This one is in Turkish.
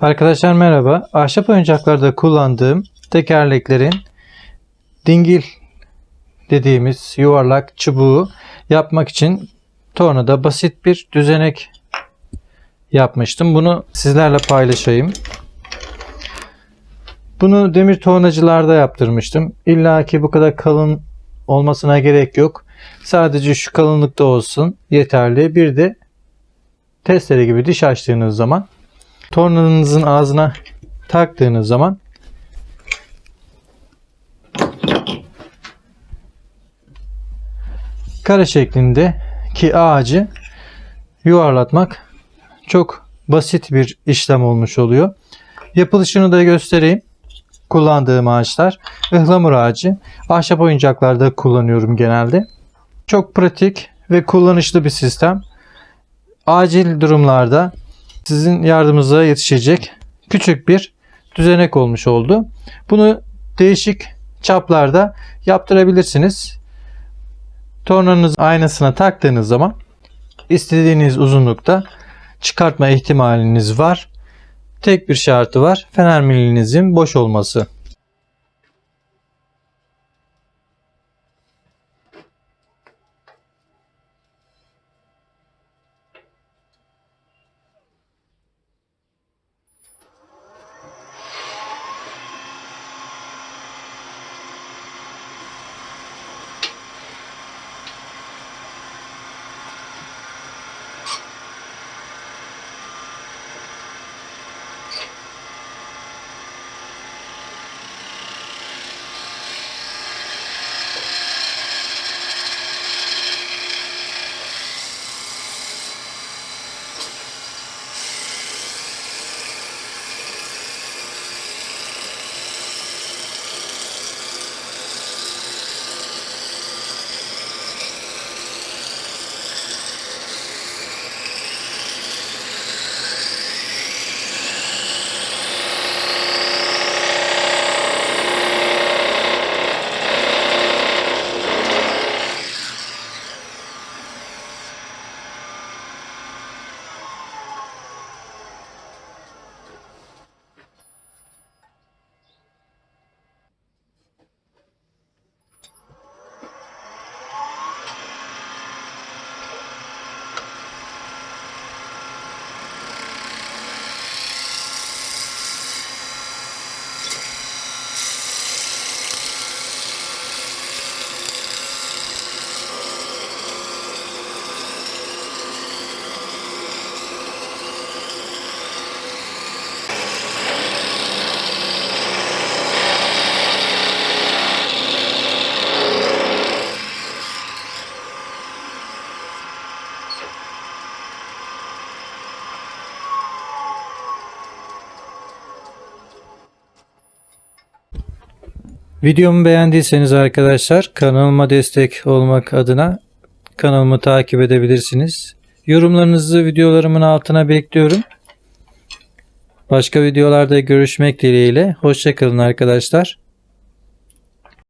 Arkadaşlar merhaba. Ahşap oyuncaklarda kullandığım tekerleklerin dingil dediğimiz yuvarlak çubuğu yapmak için tornada basit bir düzenek yapmıştım. Bunu sizlerle paylaşayım. Bunu demir tornacılarda yaptırmıştım. İlla ki bu kadar kalın olmasına gerek yok. Sadece şu kalınlıkta olsun yeterli. Bir de testere gibi diş açtığınız zaman tornanızın ağzına taktığınız zaman kare şeklindeki ağacı yuvarlatmak çok basit bir işlem olmuş oluyor. Yapılışını da göstereyim. Kullandığım ağaçlar ıhlamur ağacı. Ahşap oyuncaklarda kullanıyorum genelde. Çok pratik ve kullanışlı bir sistem. Acil durumlarda sizin yardımınıza yetişecek küçük bir düzenek olmuş oldu. Bunu değişik çaplarda yaptırabilirsiniz. Tornanız aynasına taktığınız zaman istediğiniz uzunlukta çıkartma ihtimaliniz var. Tek bir şartı var. Fener milinizin boş olması. Videomu beğendiyseniz arkadaşlar kanalıma destek olmak adına kanalımı takip edebilirsiniz. Yorumlarınızı videolarımın altına bekliyorum. Başka videolarda görüşmek dileğiyle. Hoşçakalın arkadaşlar.